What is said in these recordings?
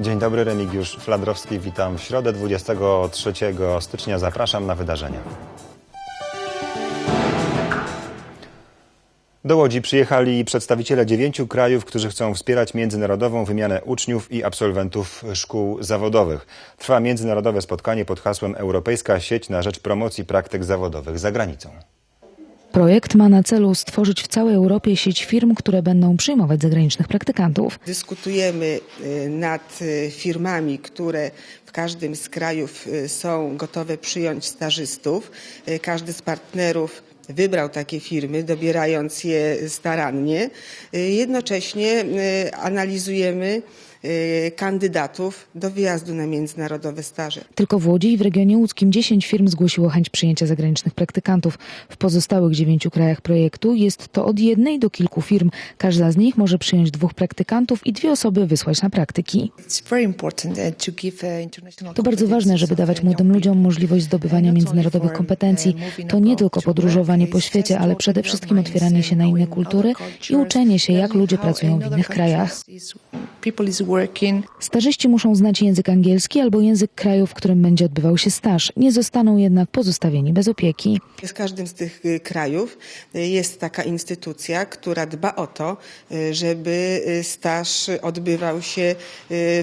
Dzień dobry, Remigiusz Fladrowski. Witam w środę 23 stycznia. Zapraszam na wydarzenia. Do Łodzi przyjechali przedstawiciele dziewięciu krajów, którzy chcą wspierać międzynarodową wymianę uczniów i absolwentów szkół zawodowych. Trwa międzynarodowe spotkanie pod hasłem Europejska sieć na rzecz promocji praktyk zawodowych za granicą. Projekt ma na celu stworzyć w całej Europie sieć firm, które będą przyjmować zagranicznych praktykantów. Dyskutujemy y, nad y, firmami, które w każdym z krajów y, są gotowe przyjąć stażystów. Każdy z partnerów wybrał takie firmy, dobierając je starannie. Jednocześnie analizujemy kandydatów do wyjazdu na międzynarodowe staże. Tylko w Łodzi i w regionie łódzkim 10 firm zgłosiło chęć przyjęcia zagranicznych praktykantów. W pozostałych dziewięciu krajach projektu jest to od jednej do kilku firm. Każda z nich może przyjąć dwóch praktykantów i dwie osoby wysłać na praktyki. To bardzo ważne, żeby dawać młodym ludziom możliwość zdobywania międzynarodowych kompetencji. To nie tylko podróżowanie po świecie, ale przede wszystkim otwieranie się na inne kultury i uczenie się, jak ludzie pracują w innych krajach. Stażyści muszą znać język angielski albo język kraju, w którym będzie odbywał się staż. Nie zostaną jednak pozostawieni bez opieki. Z każdym z tych y, krajów y, jest taka instytucja, która dba o to, y, żeby staż odbywał się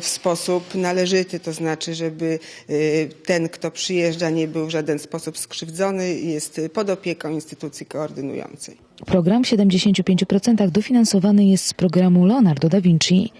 w sposób należyty, to znaczy, żeby ten, kto przyjeżdża, nie był w żaden sposób skrzywdzony, jest pod opieką instytucji koordynującej. Program w 75% dofinansowany jest z programu Leonardo da Vinci.